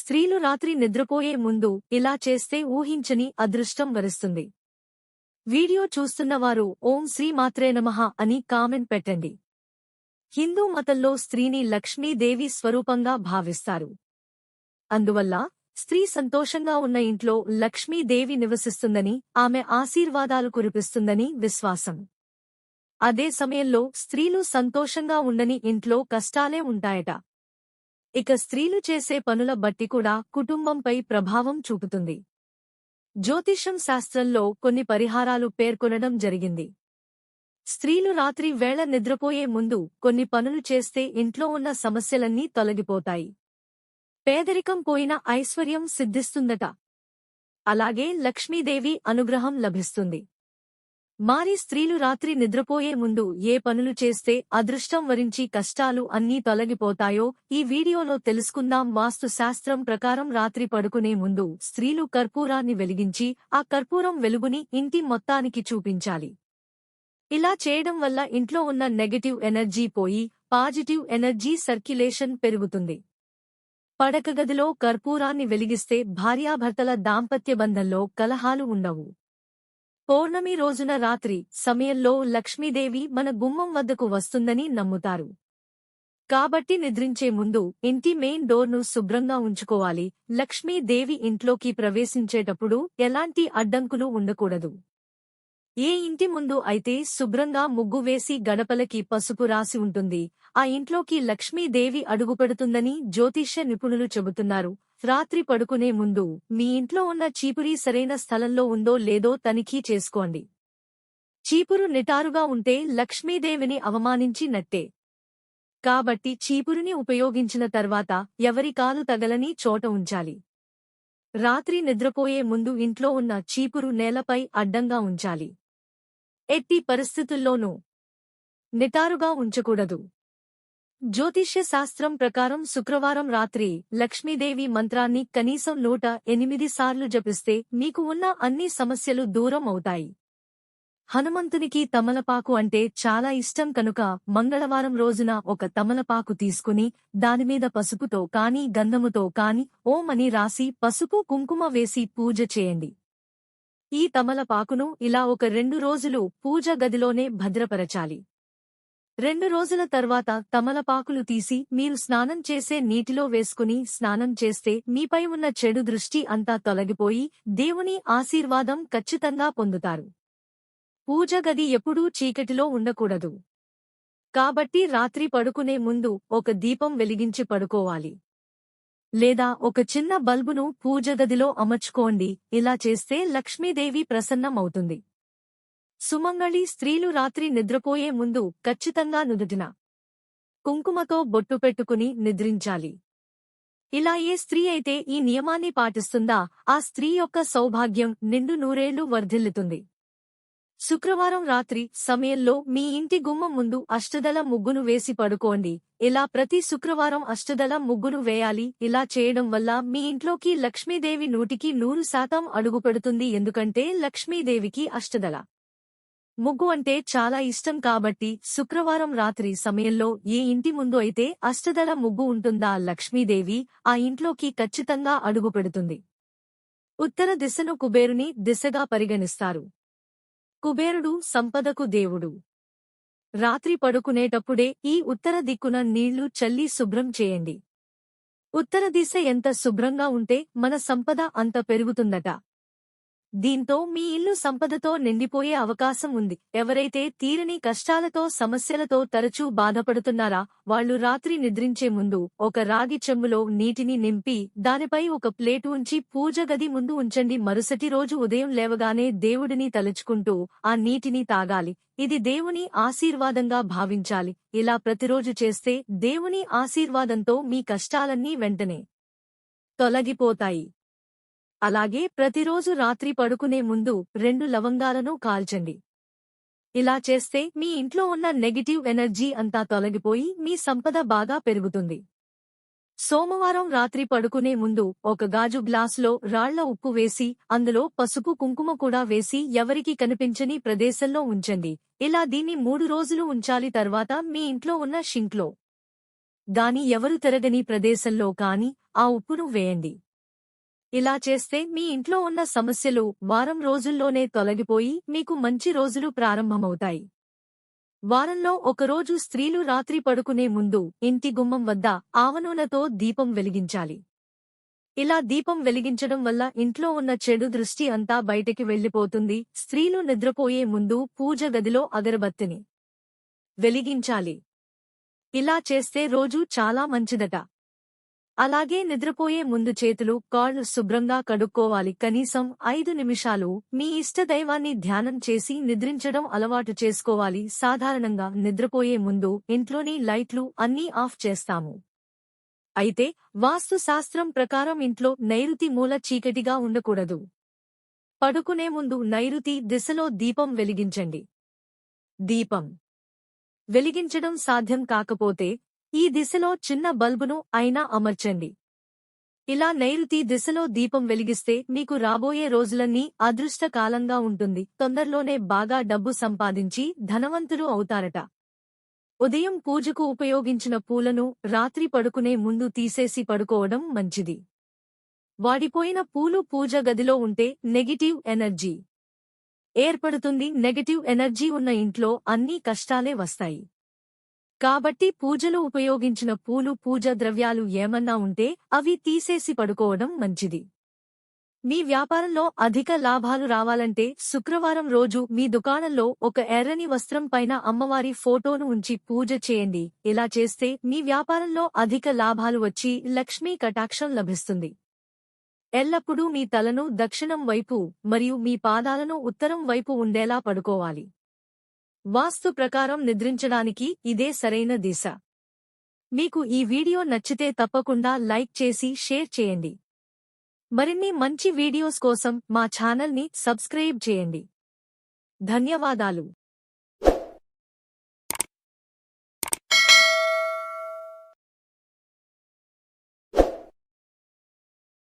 స్త్రీలు రాత్రి నిద్రపోయే ముందు ఇలా చేస్తే ఊహించని అదృష్టం వరిస్తుంది. వీడియో చూస్తున్నవారు ఓం శ్రీ మాత్రే నమః అని కామెంట్ పెట్టండి. హిందూ మతంలో స్త్రీని లక్ష్మీదేవి స్వరూపంగా భావిస్తారు. అందువల్ల స్త్రీ సంతోషంగా ఉన్న ఇంట్లో లక్ష్మీదేవి నివసిస్తుందని ఆమె ఆశీర్వాదాలు కురిపిస్తుందని విశ్వాసం. అదే సమయంలో స్త్రీలు సంతోషంగా ఉండని ఇంట్లో కష్టాలే ఉంటాయట. ఇక స్త్రీలు చేసే పనుల బట్టి కూడా కుటుంబంపై ప్రభావం చూపుతుంది. జ్యోతిషం శాస్త్రంలో కొన్ని పరిహారాలు పేర్కొనడం జరిగింది. స్త్రీలు రాత్రి వేళ నిద్రపోయే ముందు కొన్ని పనులు చేస్తే ఇంట్లో ఉన్న సమస్యలన్నీ తొలగిపోతాయి. పేదరికం పోయిన ఐశ్వర్యం సిద్ధిస్తుందట. అలాగే లక్ష్మీదేవి అనుగ్రహం లభిస్తుంది. మారి స్త్రీలు రాత్రి నిద్రపోయే ముందు ఏ పనులు చేస్తే అదృష్టం వరించి కష్టాలు అన్నీ తొలగిపోతాయో ఈ వీడియోలో తెలుసుకుందాం. వాస్తు శాస్త్రం ప్రకారం రాత్రి పడుకునే ముందు స్త్రీలు కర్పూరాన్ని వెలిగించి ఆ కర్పూరం వెలుగుని ఇంటి మొత్తానికి చూపించాలి. ఇలా చేయడం వల్ల ఇంట్లో ఉన్న నెగటివ్ ఎనర్జీ పోయి పాజిటివ్ ఎనర్జీ సర్క్యులేషన్ పెరుగుతుంది. పడక గదిలో కర్పూరాన్ని వెలిగిస్తే భార్యాభర్తల దాంపత్య బంధంలో కలహాలు ఉండవు. పౌర్ణమి రోజున రాత్రి సమయంలో లక్ష్మీదేవి మన గుమ్మం వద్దకు వస్తుందని నమ్ముతారు. కాబట్టి నిద్రించే ముందు ఇంటి మెయిన్ డోర్ను శుభ్రంగా ఉంచుకోవాలి. లక్ష్మీదేవి ఇంట్లోకి ప్రవేశించేటప్పుడు ఎలాంటి అడ్డంకులు ఉండకూడదు. ఏ ఇంటి ముందు అయితే శుభ్రంగా ముగ్గు వేసి గడపలకి పసుపు రాసి ఉంటుంది. ఆ ఇంట్లోకి లక్ష్మీదేవి అడుగుపెడుతుందని జ్యోతిష్య నిపుణులు చెబుతున్నారు. రాత్రి పడుకునే ముందు మీ ఇంట్లో ఉన్న చీపురి సరైన స్థలంలో ఉందో లేదో తనిఖీ చేసుకోండి. చీపురు నిటారుగా ఉంటే లక్ష్మీదేవిని అవమానించి నట్టే. కాబట్టి చీపురుని ఉపయోగించిన తర్వాత ఎవరి కాలు తగలని చోట ఉంచాలి. రాత్రి నిద్రపోయే ముందు ఇంట్లో ఉన్న చీపురు నేలపై అడ్డంగా ఉంచాలి. ఎట్టి పరిస్థితుల్లోనూ నిటారుగా ఉంచకూడదు. జ్యోతిష్య శాస్త్రం ప్రకారం శుక్రవారం రాత్రి లక్ష్మీదేవి మంత్రాన్ని కనీసం నూట ఎనిమిది సార్లు జపిస్తే మీకు ఉన్న అన్ని సమస్యలు దూరం అవుతాయి. హనుమంతునికి తమలపాకు అంటే చాలా ఇష్టం కనుక మంగళవారం రోజున ఒక తమలపాకు తీసుకుని దానిమీద పసుపుతో కాని గంధముతో కాని ఓం అని రాసి పసుపు కుంకుమ వేసి పూజ చేయండి. ఈ తమలపాకును ఇలా ఒక రెండు రోజులు పూజ గదిలోనే భద్రపరచాలి. రెండు రోజుల తర్వాత తమలపాకులు తీసి మీరు స్నానం చేసే నీటిలో వేసుకుని స్నానం చేస్తే మీపై ఉన్న చెడు దృష్టి అంతా తొలగిపోయి దేవుని ఆశీర్వాదం ఖచ్చితంగా పొందుతారు. పూజ గది ఎప్పుడూ చీకటిలో ఉండకూడదు. కాబట్టి రాత్రి పడుకునే ముందు ఒక దీపం వెలిగించి పడుకోవాలి. లేదా ఒక చిన్న బల్బును పూజ గదిలో అమర్చుకోండి. ఇలా చేస్తే లక్ష్మీదేవి ప్రసన్నమవుతుంది. సుమంగళి స్త్రీలు రాత్రి నిద్రపోయే ముందు ఖచ్చితంగా నుదుటిన కుంకుమతో బొట్టు పెట్టుకుని నిద్రించాలి. ఇలా ఏ స్త్రీ అయితే ఈ నియమాన్ని పాటిస్తుందా ఆ స్త్రీ యొక్క సౌభాగ్యం నిండు నూరేళ్ళు వర్ధిల్లుతుంది. శుక్రవారం రాత్రి సమయంలో మీ ఇంటి గుమ్మం ముందు అష్టదల ముగ్గును వేసి పడుకోండి. ఇలా ప్రతి శుక్రవారం అష్టదల ముగ్గును వేయాలి. ఇలా చేయడం వల్ల మీ ఇంట్లోకి లక్ష్మీదేవి నూటికి నూరు శాతం అడుగుపెడుతుంది. ఎందుకంటే లక్ష్మీదేవికి అష్టదల ముగ్గు అంటే చాలా ఇష్టం కాబట్టి శుక్రవారం రాత్రి సమయంలో ఏ ఇంటి ముందు అయితే అష్టదళ ముగ్గు ఉంటుందా లక్ష్మీదేవి ఆ ఇంట్లోకి ఖచ్చితంగా అడుగుపెడుతుంది. ఉత్తర దిశను కుబేరుని దిశగా పరిగణిస్తారు. కుబేరుడు సంపదకు దేవుడు. రాత్రి పడుకునేటప్పుడే ఈ ఉత్తర దిక్కున నీళ్ళు చల్లి శుభ్రం చేయండి. ఉత్తర దిశ ఎంత శుభ్రంగా ఉంటే మన సంపద అంత పెరుగుతుందట. దీంతో మీ ఇల్లు సంపదతో నిండిపోయే అవకాశం ఉంది. ఎవరైతే తీరని కష్టాలతో సమస్యలతో తరచూ బాధపడుతున్నారా వాళ్ళు రాత్రి నిద్రించే ముందు ఒక రాగి చెంబులో నీటిని నింపి దానిపై ఒక ప్లేటు ఉంచి పూజ గది ముందు ఉంచండి. మరుసటి రోజు ఉదయం లేవగానే దేవుడిని తలుచుకుంటూ ఆ నీటిని తాగాలి. ఇది దేవుని ఆశీర్వాదంగా భావించాలి. ఇలా ప్రతిరోజు చేస్తే దేవుని ఆశీర్వాదంతో మీ కష్టాలన్నీ వెంటనే తొలగిపోతాయి. అలాగే ప్రతిరోజు రాత్రి పడుకునే ముందు రెండు లవంగాలను కాల్చండి. ఇలా చేస్తే మీ ఇంట్లో ఉన్న నెగిటివ్ ఎనర్జీ అంతా తొలగిపోయి మీ సంపద బాగా పెరుగుతుంది. సోమవారం రాత్రి పడుకునే ముందు ఒక గాజు గ్లాసులో రాళ్ళ ఉప్పు వేసి అందులో పసుపు కుంకుమ కూడా వేసి ఎవరికి కనిపించని ప్రదేశంలో ఉంచండి. ఇలా దీన్ని మూడు రోజులు ఉంచాలి తర్వాత మీ ఇంట్లో ఉన్న షింక్లో. గాని ఎవరు తిరగని ప్రదేశంలో కాని ఆ ఉప్పును వేయండి. ఇలా చేస్తే మీ ఇంట్లో ఉన్న సమస్యలు వారం రోజుల్లోనే తొలగిపోయి మీకు మంచి రోజులు ప్రారంభమవుతాయి. వారంలో ఒకరోజు స్త్రీలు రాత్రి పడుకునే ముందు ఇంటి గుమ్మం వద్ద ఆవనూనెతో దీపం వెలిగించాలి. ఇలా దీపం వెలిగించడం వల్ల ఇంట్లో ఉన్న చెడు దృష్టి అంతా బయటికి వెళ్ళిపోతుంది స్త్రీలు నిద్రపోయే ముందు పూజ గదిలో అగరబత్తిని వెలిగించాలి. ఇలా చేస్తే రోజు చాలా మంచిదట. అలాగే నిద్రపోయే ముందు చేతులు కాళ్ళు శుభ్రంగా కడుక్కోవాలి. కనీసం ఐదు నిమిషాలు మీ ఇష్టదైవాన్ని ధ్యానం చేసి నిద్రించడం అలవాటు చేసుకోవాలి. సాధారణంగా నిద్రపోయే ముందు ఇంట్లోని లైట్లు అన్నీ ఆఫ్ చేస్తాము. అయితే వాస్తుశాస్త్రం ప్రకారం ఇంట్లో నైరుతి మూల చీకటిగా ఉండకూడదు. పడుకునే ముందు నైరుతి దిశలో దీపం వెలిగించండి. దీపం వెలిగించడం సాధ్యం కాకపోతే ఈ దిశలో చిన్న బల్బును అయినా అమర్చండి. ఇలా నైరుతి దిశలో దీపం వెలిగిస్తే మీకు రాబోయే రోజులన్నీ అదృష్టకాలంగా ఉంటుంది. తొందరలోనే బాగా డబ్బు సంపాదించి ధనవంతులు అవుతారట. ఉదయం పూజకు ఉపయోగించిన పూలను రాత్రి పడుకునే ముందు తీసేసి పడుకోవడం మంచిది. వాడిపోయిన పూలు పూజ గదిలో ఉంటే నెగిటివ్ ఎనర్జీ. ఏర్పడుతుంది నెగటివ్ ఎనర్జీ ఉన్న ఇంట్లో అన్నీ కష్టాలే వస్తాయి. కాబట్టి పూజలో ఉపయోగించిన పూలు పూజ ద్రవ్యాలు ఏమన్నా ఉంటే అవి తీసేసి పడుకోవడం మంచిది. మీ వ్యాపారంలో అధిక లాభాలు రావాలంటే శుక్రవారం రోజు మీ దుకాణంలో ఒక ఎర్రని వస్త్రం పైన అమ్మవారి ఫోటోను ఉంచి పూజ చేయండి. ఇలా చేస్తే మీ వ్యాపారంలో అధిక లాభాలు వచ్చి లక్ష్మీ కటాక్షం లభిస్తుంది. ఎల్లప్పుడూ మీ తలను దక్షిణం వైపు మరియు మీ పాదాలను ఉత్తరం వైపు ఉండేలా పడుకోవాలి. వాస్తు ప్రకారం నిద్రించడానికి ఇదే సరైన దిశ. మీకు ఈ వీడియో నచ్చితే తప్పకుండా లైక్ చేసి షేర్ చేయండి. మరిన్ని మంచి వీడియోస్ కోసం మా ఛానల్ని సబ్స్క్రైబ్ చేయండి. ధన్యవాదాలు.